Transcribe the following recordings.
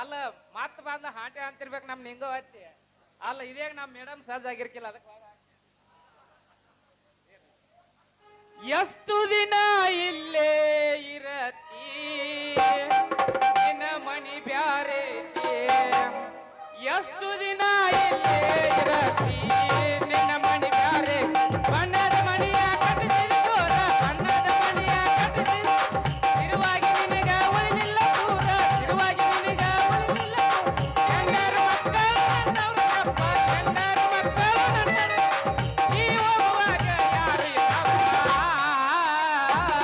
ಅಲ್ಲ ಮತ್ ಬಂದ ಹಾಟೆ ಅಂತಿರ್ಬೇಕು ನಮ್ ನಿಂಗೋ ಅಲ್ಲ ಇದೇ ನಮ್ ಮೇಡಮ್ ಸಹಜ ಆಗಿರ್ಕಿಲ್ಲ ಅದಕ್ಕೆ ಎಷ್ಟು ದಿನ ಇಲ್ಲೇ ಇರತಿ ಮಣಿ ಮನಿ ಬ್ಯಾರೆ ಎಷ್ಟು ದಿನ ಇಲ್ಲೇ ಇರತಿ yeah.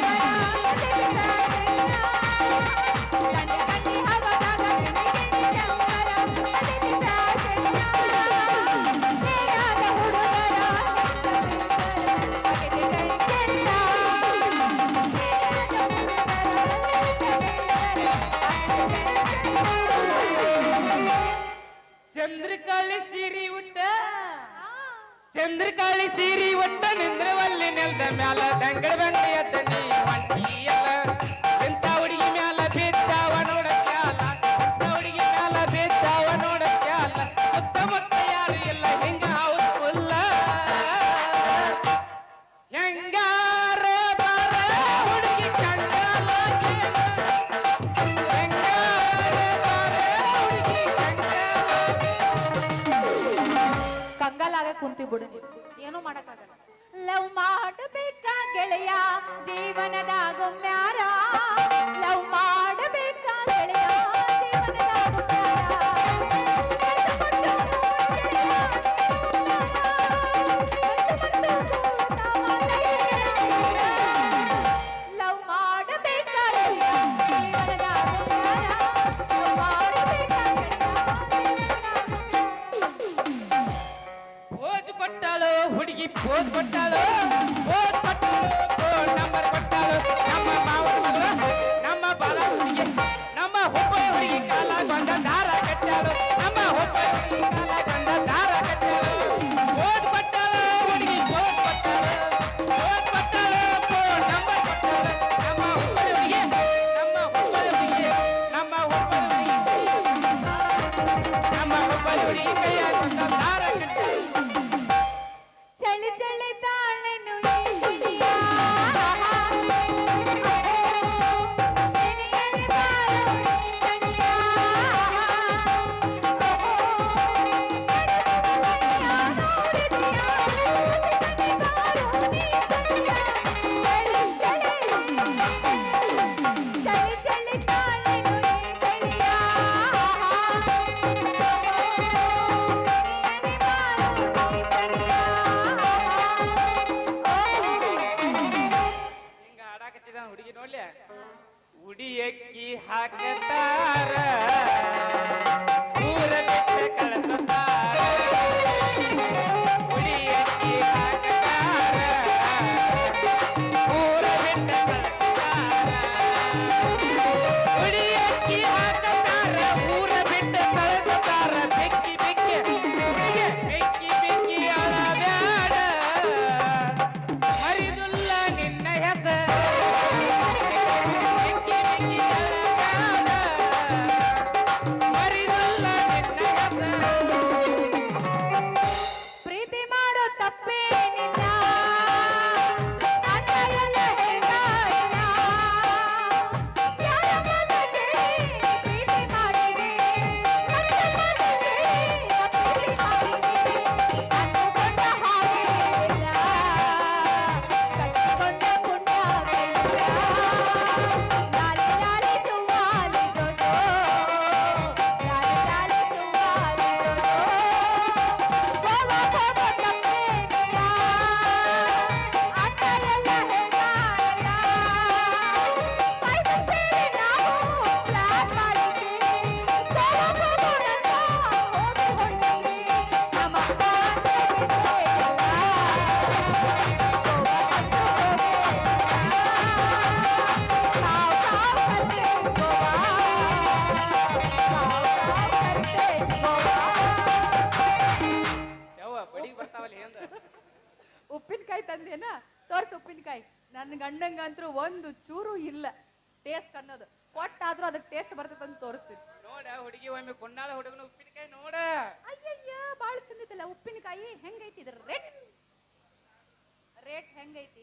ಚಂದ್ರಕಾಳಿ ಸೀರಿ ಒಟ್ಟ ನಿಂದ್ರವಲ್ಲಿ ನೆಲದ ಮ್ಯಾಲ ದಂಗಡ ಬಂಡಿ ಕಂಗಾಲಾಗ ಕುಂತಿ ಬಿಡು ನೀವು ಏನು ಮಾಡಕ್ಕಾಗಲ್ಲ. ಲವ್ ಮಾಡಬೇಕಾ ಗೆಳೆಯ? ಜೀವನದಾಗೊಮ್ಮ್ಯಾರ ಲವ್ ಮಾಡಬೇಕು போட்டு போட்டாலும்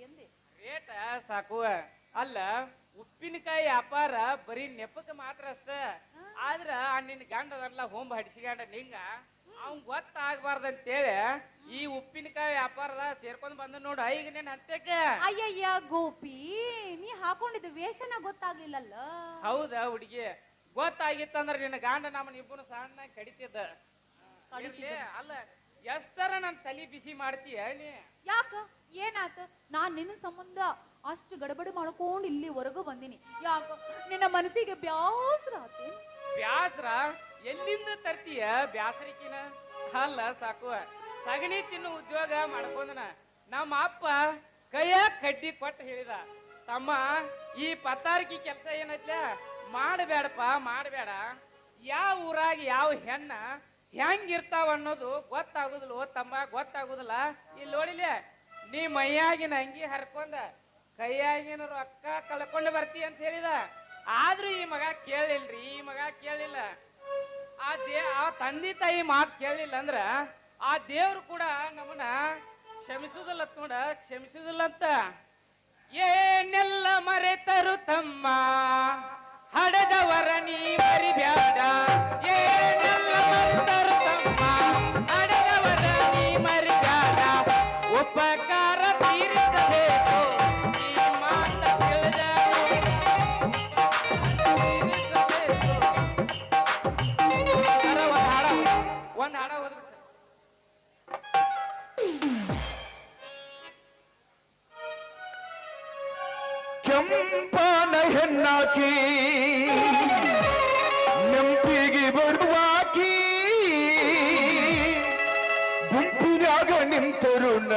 ಅಂದಿ ರೇಟ ಸಾಕು. ಅಲ್ಲ ಉಪ್ಪಿನಕಾಯಿ ವ್ಯಾಪಾರ ಬರೀ ನೆಪಕ್ಕೆ ಮಾತ್ರ ಅಷ್ಟ. ಆದ್ರ ಆ ನಿನ್ ಗಂಡ ಅದಲ್ಲ ಹೊಂಬ ಹಡಿಸಿಗಂಡ ನಿಂಗ ಅವ್ನ್ ಗೊತ್ತಾಗಬಾರ್ದಂತೇಳಿ ಈ ಉಪ್ಪಿನಕಾಯಿ ವ್ಯಾಪಾರದ ಸೇರ್ಕೊಂಡ್ ಬಂದ ನೋಡ. ಈಗ ನೀನ್ ಹತ್ತಕ್ಕೆ ಅಯ್ಯಯ್ಯ ಗೋಪಿ ನೀ ಹಾಕೊಂಡಿದ್ದ ವೇಷನ ಗೊತ್ತಾಗ್ಲಿಲ್ಲಲ್ಲ? ಹೌದಾ ಹುಡುಗಿ. ಗೊತ್ತಾಗಿತ್ತಂದ್ರ ನಿನ್ನ ಗಂಡ ನಮ್ಮ ಇಬ್ಬನು ಸಣ್ಣ ಕಡಿತಿದ್ದ. ಇರ್ಲಿ, ಅಲ್ಲ ಎಷ್ಟರ ನನ್ ತಲಿ ಬಿಸಿ ಮಾಡ್ತೀಯ ನೀ? ಯಾಕ? ಏನಾತ ನಾನು ನಿನ್ನ ಸಂಬಂಧ ಅಷ್ಟು ಗಡಬಡಿ ಮಾಡ್ಕೊಂಡು ಇಲ್ಲಿವರೆಗೂ ಬಂದಿನಿ. ಯಾಕ ನಿನ್ನ ಮನಸ್ಸಿಗೆ ಬ್ಯಾಸರ ಆತು? ಬ್ಯಾಸ್ರ? ಎಲ್ಲಿಂದ ತರ್ತೀಯ ಬ್ಯಾಸರಿಕಿನ? ಅಲ್ಲ, ಸಾಕು. ಸಗಣಿ ತಿನ್ನು ಉದ್ಯೋಗ ಮಾಡ್ಕೊಂಡನ. ನಮ್ಮ ಅಪ್ಪ ಕೈಯ ಕಡ್ಡಿ ಕೊಟ್ಟು ಹೇಳಿದ. ತಮ್ಮ, ಈ ಪತ್ತಾರ್ಕಿ ಕೆಲಸ ಏನೈತ್ಲ? ಮಾಡಬೇಡಪ್ಪ, ಮಾಡಬೇಡ. ಯಾವ ಊರಾಗ ಯಾವ ಹೆಣ್ಣ ಹೆಂಗಿರ್ತಾವ ಅನ್ನೋದು ಗೊತ್ತಾಗುದಿಲ್ಲ ತಮ್ಮ, ಗೊತ್ತಾಗುದಿಲ್ಲ. ಇಲ್ಲಿ ನೋಡಿಲೆ ನೀ ಮೈಯಾಗಿನ ಅಂಗಿ ಹರ್ಕೊಂಡ ಕೈಯಾಗಿನ ರೊಕ್ಕ ಕಳ್ಕೊಂಡು ಬರ್ತಿ ಅಂತ ಹೇಳಿದ. ಆದ್ರೂ ಈ ಮಗ ಕೇಳಿಲ್ರಿ, ಈ ಮಗ ಕೇಳಿಲ್ಲ. ಆ ದೇ, ಆ ತಂದೆ ತಾಯಿ ಮಾತು ಕೇಳಿಲ್ಲ ಅಂದ್ರ ಆ ದೇವ್ರು ಕೂಡ ನಮ್ಮನ್ನ ಕ್ಷಮಿಸುದಿಲ್ಲ ನೋಡ, ಕ್ಷಮಿಸುದಿಲ್ಲ ಅಂತ. ಏನೆಲ್ಲ ಮರೆತರು ತಮ್ಮ? ಹಡೆದವರ ನೀ ಮರಿಬ್ಯಾಡ. ಏನೆಲ್ಲ ಮರೆತರು ತಮ್ಮ? ಹಡೆದವರ ನೀ ಮರಿಬ್ಯಾಡ. ಉಪಕಾರ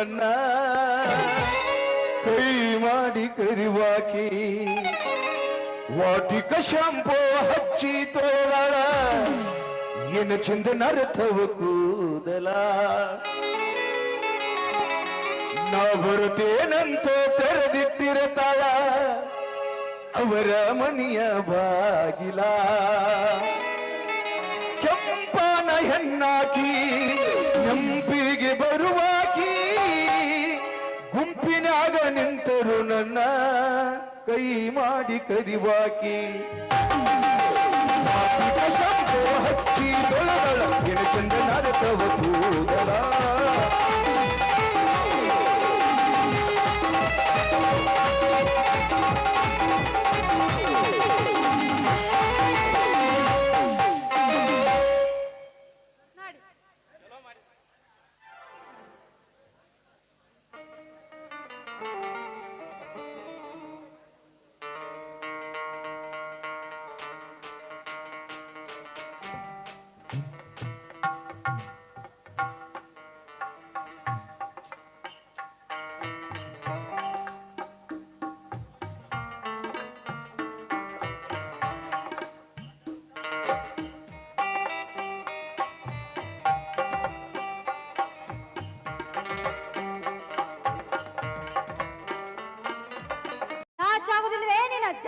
ನನ್ನ ಕೈ ಮಾಡಿ ಕರಿವಾಕಿ ವಾಟಿಕ ಶಾಂಪೋ ಹಚ್ಚಿ ತೋಳಳ. ಏನು ಚಂದ ನರಥವ ಕೂದಲ. ನಾ ಬರುತ್ತೇನಂತ ತೆರೆದಿಟ್ಟಿರತಾಳ ಅವರ ಮನೆಯ ಬಾಗಿಲ. ಕೆಂಪನ ಹೆಣ್ಣಾಕಿ ನೆಂಪಿಗೆ ಬರುವಾಕಿ ಗುಂಪಿನಾಗ ನಿಂತರು ನನ್ನ ಕೈ ಮಾಡಿ ಕರಿವಾಕಿ. ಹಚ್ಚಿ ತೊಳಗಳ ಎನ ಚಂದ ನರತವ ಕೂದಲ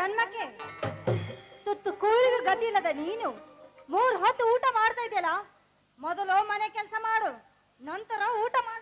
ಜನ್ಮಕ್ಕೆ ತುತ್ತು ಕೂಳಿಗೆ ಗತಿ ಇಲ್ಲದ ನೀನು? ಮೂರ್ ಹೊತ್ತು ಊಟ ಮಾಡ್ತಾ ಇದೆಯಲ್ಲ? ಮೊದಲು ಮನೆ ಕೆಲಸ ಮಾಡು, ನಂತರ ಊಟ ಮಾಡು.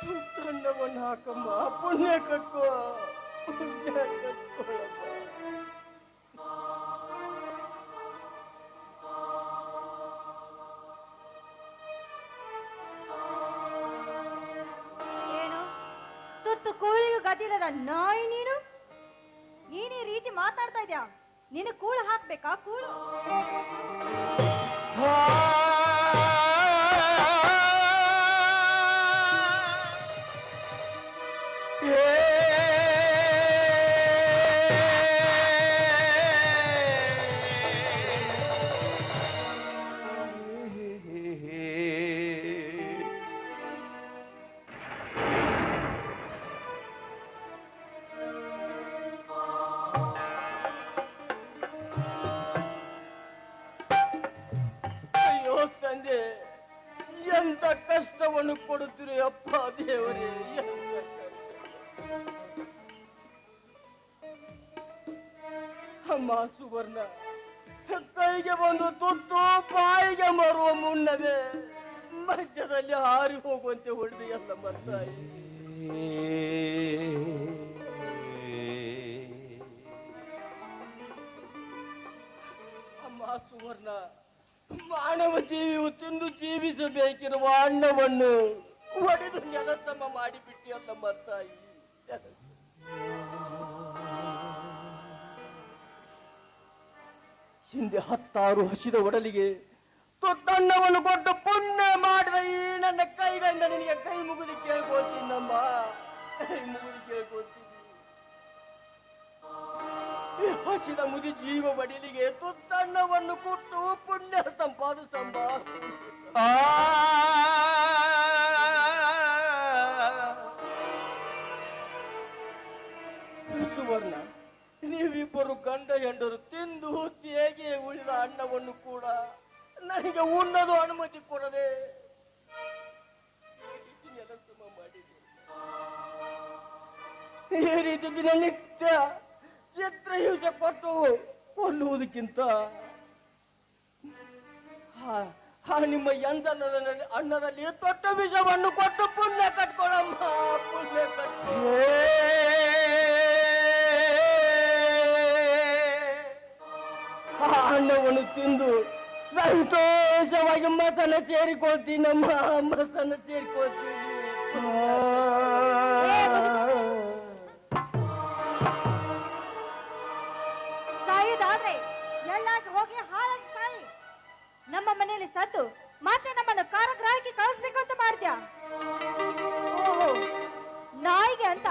ತುತ್ತನ್ನವನ್ನು ಹಾಕಮ್ಮ. ಪುಣ್ಯ ಕಟ್ಟುವ ಪುಣ್ಯ ಕಟ್ಕೊಳ್ಳಮ್ಮ ಏನು? ಗತಿಲದ ನಾಯಿ ನೀನು? ನೀನೇ ರೀತಿ ಮಾತಾಡ್ತಾ ಇದ್ಯಾ? ನಿನ್ನ ಕೂಳು ಹಾಕ್ಬೇಕಾ? ಕೂಳು. ಅಮ್ಮ ಸುವರ್ಣ ಕೈಗೆ ಬಂದು ತುತ್ತು ಬಾಯಿಗೆ ಮರುವ ಮುನ್ನವೇ, ಮಧ್ಯದಲ್ಲಿ ಹಾರಿ ಹೋಗುವಂತೆ ಹೊಡೆದು ಎಲ್ಲ ಮತ್ತಾಯಿ. ಅಮ್ಮ ಸುವರ್ಣ ಮಾನವ ಜೀವಿಯು ತಿಂದು ಜೀವಿಸಬೇಕಿರುವ ಅನ್ನವನ್ನು ಒಡೆದು ನೆಲಸಮ ಮಾಡಿಬಿಟ್ಟಿಯಲ್ಲ ಮತ್ತಾಯಿ. ಹಿಂದೆ ಹತ್ತಾರು ಹಸಿದ ಒಡಲಿಗೆ ತೊಟ್ಟನ್ನವನ್ನು ಕೊಟ್ಟು ಪುಣ್ಯ ಮಾಡಿದ ಈ ನನ್ನ ಕೈಗಳಿಂದ ನಿನಗೆ ಕೈ ಮುಗಿದು ಕೇಳ್ಕೊಳ್ತೀನಮ್ಮ ಕೈ ಮುಗಿದು ಕೇಳ್ಕೊಳ್ತೀನಿ. ಹಸಿದ ಮುದಿ ಜೀವ ಬಡಿಲಿಗೆ ತುತ್ತನ್ನವನ್ನು ಕೊಟ್ಟು ಪುಣ್ಯ ಸಂಪಾದಿಸಂಬ ಸುವರ್ಣ ನೀವಿಬ್ಬರು ಗಂಡ ಹೆಂಡರು ತಿಂದು ಹೇಗೆ ಉಳಿದ ಅನ್ನವನ್ನು ಕೂಡ ನನಗೆ ಉಣ್ಣದು ಅನುಮತಿ ಕೊಡದೆ ಈ ರೀತಿ ದಿನನಿತ್ಯ ಚಿತ್ರಹಿಂಸೆ ಪಟ್ಟು ಕೊಟ್ಟು ಕೊಲ್ಲುವುದಕ್ಕಿಂತ ಆ ನಿಮ್ಮ ಎಂದನದಲ್ಲಿ ಅನ್ನದಲ್ಲಿ ತೊಟ್ಟ ವಿಷವನ್ನು ಕೊಟ್ಟು ಪುಣ್ಯ ಕಟ್ಕೊಳ್ಳಮ್ಮ, ಪುಣ್ಯ ಕಟ್ಕೊ. ತಿಂದು ಸಂತೋಷವಾಗಿ ಮಸನ ಸೇರಿಕೊಳ್ತೀನಮ್ಮ ಮಸನ ಸೇರಿಕೊಳ್ತೀನಿ. ಸಾಯುದಾದ್ರೆ ಎಲ್ಲಾಗಿ ಹೋಗಿ ಹಾಳಾಗಿ ಸಾಯಿ. ನಮ್ಮ ಮನೆಯಲ್ಲಿ ಸದ್ದು ಮತ್ತೆ ನಮ್ಮನ್ನು ಕಾರಾಗೃಹಕ್ಕೆ ಕಳಿಸ್ಬೇಕು ಅಂತ ಮಾಡ್ತೀಯ? ಓಹೋ ನಾಯಿಗೆ ಅಂತ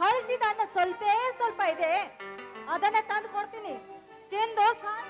ಹಳಸಿದ ಅನ್ನ ಸ್ವಲ್ಪೇ ಸ್ವಲ್ಪ ಇದೆ. ಅದನ್ನ ತಂದು ಕೊಡ್ತೀನಿ. ತಿಂದು ಸಾಯ್.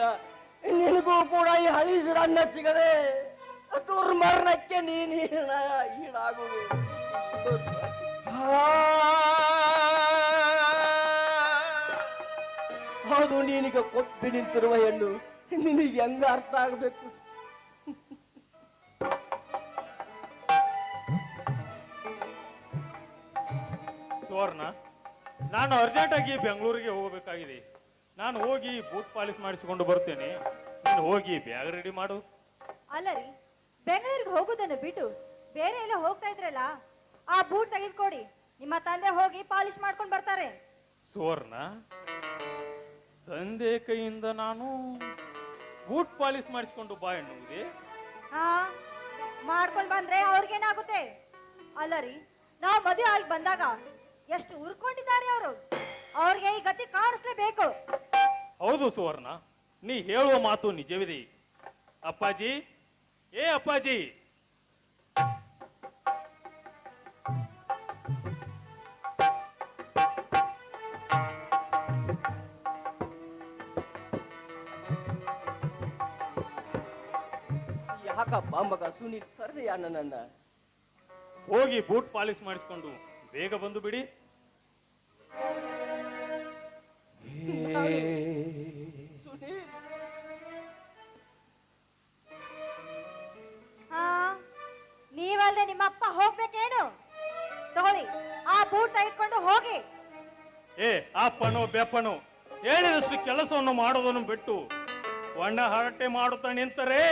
ಮುಂದೊಂದು ನಿನಗೂ ಕೂಡ ಈ ಹಳಿಸಿದ ಅನ್ನ ಸಿಗದೆ ದುರ್ಮರಣಕ್ಕೆ ನೀನು ಈಡ ಹೌದು ಅದು ನೀನೀಗ ಕೊಪ್ಪಿ ನಿಂತಿರುವ ಹೆಣ್ಣು. ನಿನಗೆ ಹೆಂಗ ಅರ್ಥ ಆಗಬೇಕು? ಸುವರ್ಣ, ನಾನು ಅರ್ಜೆಂಟಾಗಿ ಬೆಂಗಳೂರಿಗೆ ಹೋಗಬೇಕಾಗಿದೆ. ನಾನು ಹೋಗಿ ಬೂಟ್ ಪಾಲಿಶ್ ಮಾಡಿಸಿಕೊಂಡು ಬರ್ತೇನೆ. ನೀನು ಹೋಗಿ ಬ್ಯಾಗ್ ರೆಡಿ ಮಾಡು. ಅಲ್ಲ ರೀ ಬೆಂಗಳೂರಿಗೆ ಹೋಗೋದನ್ನು ಬಿಟ್ಟು ಬೇರೆ ಎಲ್ಲ ಹೋಗ್ತಾ ಇದ್ರಲ್ಲ ಆ ಬೂಟ್ ತೆಗೆದುಕೊಡಿ. ನಿಮ್ಮ ತಂದೆ ಹೋಗಿ ಪಾಲಿಶ್ ಮಾಡ್ಕೊಂಡು ಬರ್ತಾರೆ. ಸುವರ್ಣ ತಂದೆ ಕೈಯಿಂದ ನಾನು ಬೂಟ್ ಪಾಲಿಶ್ ಮಾಡಿಸಿಕೊಂಡು ಬಾ ಎನ್ನುವುದೇ? ಹಾ ಮಾಡ್ಕೊಂಡು ಬಂದ್ರೆ ಅವ್ರಿಗೇನಾಗುತ್ತೆ? ಅಲ್ಲ ರೀ ನಾವು ಮದುವೆ ಆಗಿ ಬಂದಾಗ ಎಷ್ಟು ಉರ್ಕೊಂಡಿದ್ದಾರೆ ಅವರು. ಅವ್ರಿಗೆ ಈ ಗತಿ ಕಾಣಿಸ್ಲೇಬೇಕು. ಹೌದು ಸುವರ್ಣ ನೀ ಹೇಳುವ ಮಾತು ನಿಜವಿದೆ. ಅಪ್ಪಾಜಿ ಏ ಅಪ್ಪಾಜಿ! ಯಾಕಪ್ಪ ಮಗ ಸುನೀಲ್ ಕರೆದೆಯ ನನ್ನ ಹೋಗಿ ಬೂಟ್ ಪಾಲಿಶ್ ಮಾಡಿಸ್ಕೊಂಡು ಬೇಗ ಬಂದು ಬಿಡಿ. ಹಾ ನೀವಲ್ದೆ ನಿಮ್ಮಪ್ಪ ಹೋಗ್ಬೇಕೇನು? ತಗೊಳ್ಳಿ, ಆ ಬೂಟ್ ತೆಗೆದುಕೊಂಡು ಹೋಗಿ. ಏ ಅಪ್ಪನೋ ಬೆಪ್ಪನೋ ಹೇಳಿದಷ್ಟು ಕೆಲಸವನ್ನು ಮಾಡೋದನ್ನು ಬಿಟ್ಟು ಒಣ ಹರಟೆ ಮಾಡುತ್ತಾ ನಿಂತರೆ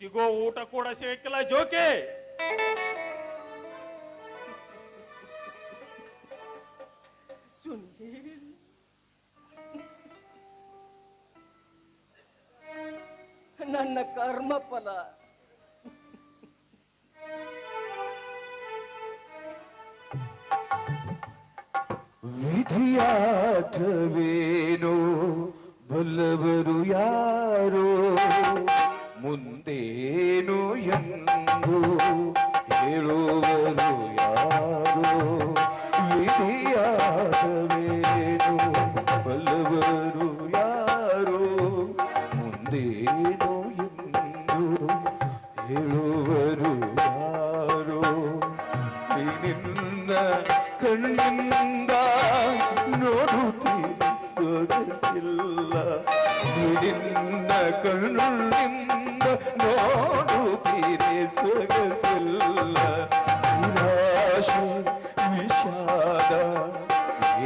ಸಿಗೋ ಊಟ ಕೂಡ ಸಿಗಕ್ಕಿಲ್ಲ ಜೋಕೆ. ಕರ್ಮ ಫಲ ವಿಧಿಯಾಟವೇನೋ ಬಲ್ಲವರು ಯಾರೋ ಮುಂದೇನು ಎಂದು ಹೇಳುವರು. ಕಣ್ಣಿಂದ ನೋಡುತ್ತೀನಿ ಸೊಗಸಿಲ್ಲ ನಿರಾಶೆ ವಿಷಾದ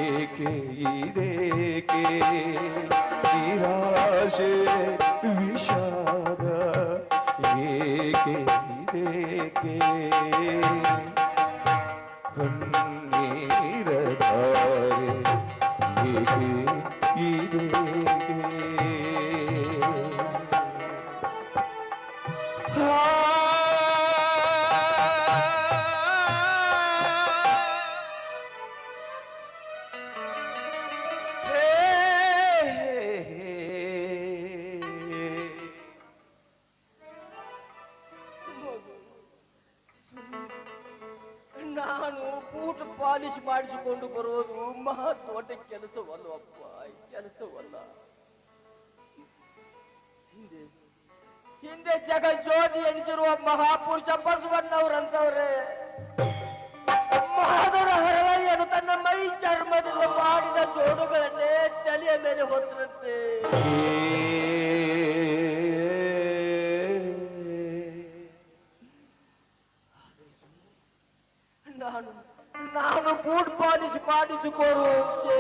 ಏಕೆ ಇದೇಕೆ ನಿರಾಶೆ ವಿಷಾದ ಏಕೆ ಇದೇಕೆ ಪಾಲಿಶ್ ಮಾಡಿಸಿಕೊಂಡು ಬರುವುದು ಮಹಾ ದೊಡ್ಡ ಕೆಲಸವಲ್ಲವಪ್ಪ ಕೆಲಸವಲ್ಲ. ಹಿಂದೆ ಹಿಂದೆ ಜಗಜ್ಯೋತಿ ಎನಿಸಿರುವ ಮಹಾಪುರುಷ ಬಸವಣ್ಣವರಂತವ್ರೆ, ಮಹಾದರ ಹರಳಯ್ಯನು ತನ್ನ ಮೈ ಚರ್ಮದಿಂದ ಮಾಡಿದ ಜೋಡುಗಳನ್ನೇ ತಲೆಯ ಮೇಲೆ ಹೊತ್ತರಂತೆ ಮಾಡಿಸಿಕೊಡು ಛೇ,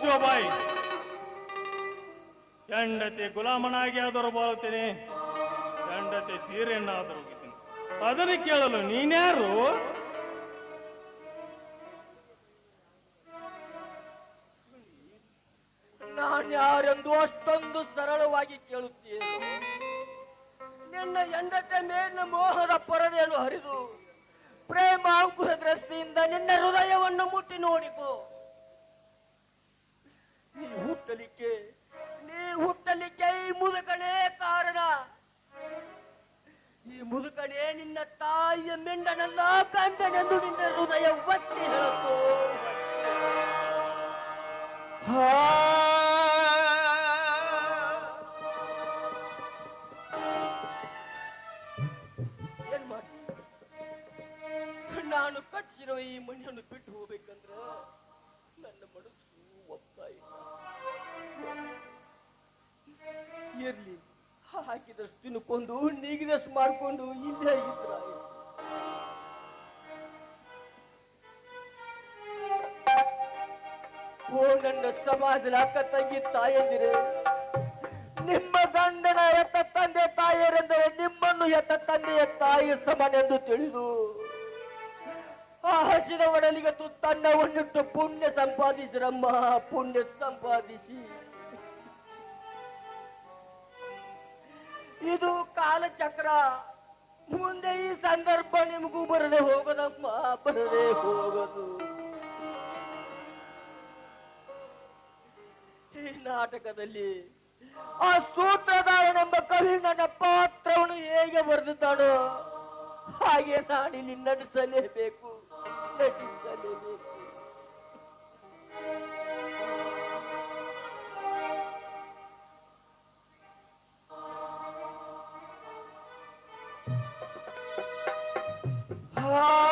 ಮುಚ್ಚೋ ಬಾಯಿ. ಹೆಂಡತಿ ಗುಲಾಮನಾಗಿ ಆದರೂ ಬಾಳುತ್ತೇನೆ ಹೆಂಡತಿ ಸೀರೆಯನ್ನಾದರೂ ಹೋಗುತ್ತೇನೆ ಅದನ್ನು ಕೇಳಲು ನೀನ್ಯಾರು ನಾನು ಯಾರೆಂದು ಅಷ್ಟೊಂದು ಸರಳವಾಗಿ ಕೇಳುತ್ತೇನೆ ನಿನ್ನ ಹೆಂಡತಿ ಮೇಲಿನ ಮೋಹದ ಪರದೆಯನ್ನು ಹರಿದು ಪ್ರೇಮ ಅಂಕುರ ದೃಷ್ಟಿಯಿಂದ ನಿನ್ನ ಹೃದಯವನ್ನು ಮುಟ್ಟಿ ನೋಡಿಕೋ. ನೀ ಹುಟ್ಟಲಿಕ್ಕೆ ನೀ ಹುಟ್ಟಲಿಕ್ಕೆ ಈ ಮುದುಕನೇ ಕಾರಣ. ಈ ಮುದುಕನೇ ನಿನ್ನ ತಾಯಿಯ ಮೆಂಡನಲ್ಲ ಕಂಡನೆಂದು ನಿನ್ನ ಹೃದಯ ಒತ್ತಿ ನನ್ನ ಸಮಾಜದ ಅಕ್ಕ ತಂಗಿ ತಾಯಂದಿರೆ ನಿಮ್ಮ ಗಂಡನ ಎತ್ತ ತಂದೆ ತಾಯಿಯರೆಂದರೆ ನಿಮ್ಮನ್ನು ಎತ್ತ ತಂದೆಯ ತಾಯಿ ಸಮನೆಂದು ತಿಳಿದು, ಆ ಹಸಿದ ಒಡಲಿಗೆ ತುತ್ತನ್ನವನ್ನಿಟ್ಟು ಪುಣ್ಯ ಸಂಪಾದಿಸಿರಮ್ಮ, ಪುಣ್ಯ ಸಂಪಾದಿಸಿ. ಇದು ಕಾಲಚಕ್ರ. ಮುಂದೆ ಈ ಸಂದರ್ಭ ನಿಮಗೂ ಬರದೆ ಹೋಗದಮ್ಮ ಬರದೆ ಹೋಗದು. ಈ ನಾಟಕದಲ್ಲಿ. ಆ ಸೂತ್ರಧಾರನೆಂಬ ಕವಿ ನನ್ನ ಪಾತ್ರವನ್ನು ಹೇಗೆ ಬರೆದಿದ್ದಾನೋ ಹಾಗೆ ನಾನಿಲ್ಲಿ ನಟಿಸಲೇಬೇಕು ನಟಿಸಲೇಬೇಕು. ಬಾಳಿಲ್ಲ